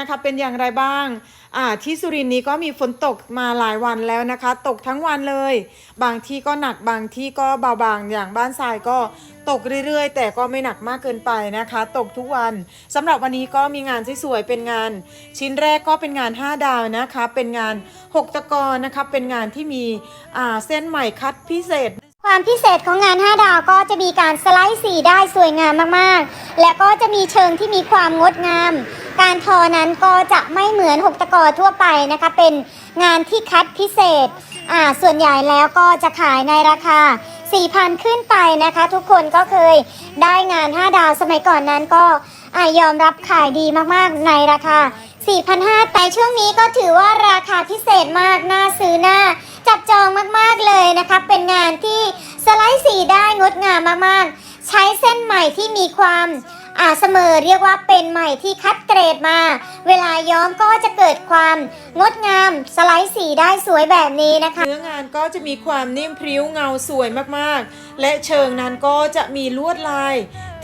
นะคะเป็นอย่างไรบ้างอ่าที่สุรินทร์นี้ก็มีฝนตกมาหลายวันแล้วนะคะ ตกทั้งวันเลย บางที่ก็หนักบางที่ก็เบาบางอย่างบ้านทรายก็ตกเรื่อยๆ แต่ก็ไม่หนักมากเกินไปนะคะ ตกทุกวันสำหรับวันนี้ก็มีงานสวยๆเป็นงาน ชิ้นแรกก็เป็นงาน 5 ดาวนะคะ เป็นงาน 6 ตะกอนนะคะเป็นงานที่มีอ่าเส้นใหม่คัดพิเศษความพิเศษของงาน 5 ดาวก็จะมีการสไลด์สีได้สวยงามมากๆ และก็จะมีเชิงที่มีความงดงาม การทอนั้นก็จะไม่เหมือน6ตะกอทั่วไปนะคะ เป็นงานที่คัดพิเศษอ่าส่วนใหญ่แล้วก็จะขายในราคา 4,000 ขึ้นไปนะคะ ทุกคนก็เคยได้งาน 5 ดาวสมัยก่อนนั้นก็อยอมรับขายดีมากๆในราคา 4,500แต่ช่วงนี้ก็ถือว่าราคาพิเศษมากน่าซื้อน่าจับจองมากๆเลยนะคะ เป็นงานที่สไลด์สีได้งดงามมากๆ ใช้เส้นใหม่ที่มีความ อ่าเสมอเรียกว่าเป็นใหม่ที่คัดเกรดมา เวลาย้อมก็จะเกิดความงดงามสไลด์สีได้สวยแบบนี้นะคะ เนื้องานก็จะมีความนิ่มพริ้วเงาสวยมากๆ และเชิงนั้นก็จะมีลวดลาย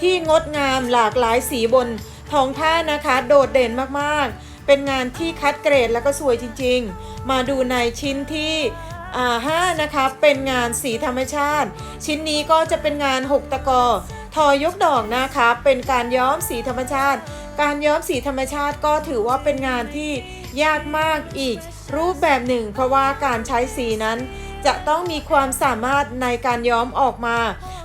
ที่งดงามหลากหลายสีบนท้องผ้านะคะ โดดเด่นมากๆ เป็นงานที่คัดเกรดแล้วก็สวยจริงๆ มาดูในชิ้นที่อ่าห้านะคะ เป็นงานสีธรรมชาติ ชิ้นนี้ก็จะเป็นงาน 6 ตะกอ ทอยกดอกนะคะเป็นการย้อมสีธรรมชาติ การย้อมสีธรรมชาติก็ถือว่าเป็นงานที่ยากมากอีก รูปแบบหนึ่ง เพราะว่าการใช้สีนั้น จะต้องมีความสามารถในการย้อมออกมา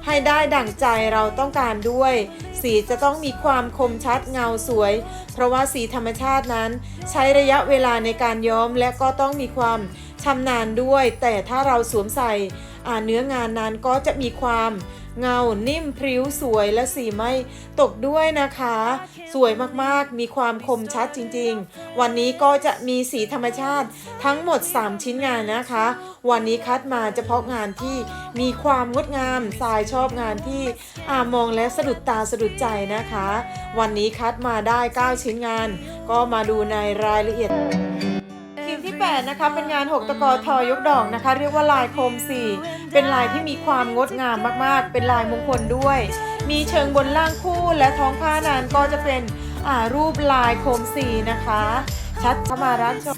ให้ได้ดั่งใจเราต้องการด้วย สีจะต้องมีความคมชัดเงาสวย เพราะว่าสีธรรมชาตินั้น ใช้ระยะเวลาในการย้อมและก็ต้องมีความชำนาญด้วย แต่ถ้าเราสวมใส่เนื้องานนั้นก็จะมีความ เงานิ่มพริ้วสวยและสีไม่ตกด้วยนะคะ สวยมากๆ มีความคมชัดจริงๆ วันนี้ก็จะมีสีธรรมชาติทั้งหมด 3 ชิ้นงานนะคะ วันนี้คัดมาเฉพาะงานที่มีความงดงามสายชอบงานที่อามองและสะดุดตาสะดุดใจนะคะ วันนี้คัดมาได้ 9 ชิ้นงาน ก็มาดูในรายละเอียด 8 นะคะ เป็นงาน 6 ตะกอทอยกดอกนะคะ เรียกว่าลายโคมสีเป็นลายที่มีความงดงามมากๆ เป็นลายมงคลด้วย มีเชิงบนล่างคู่และท้องผ้านานก็จะเป็นรูปลายโคมสีนะคะ ชัดเข้ามารับชม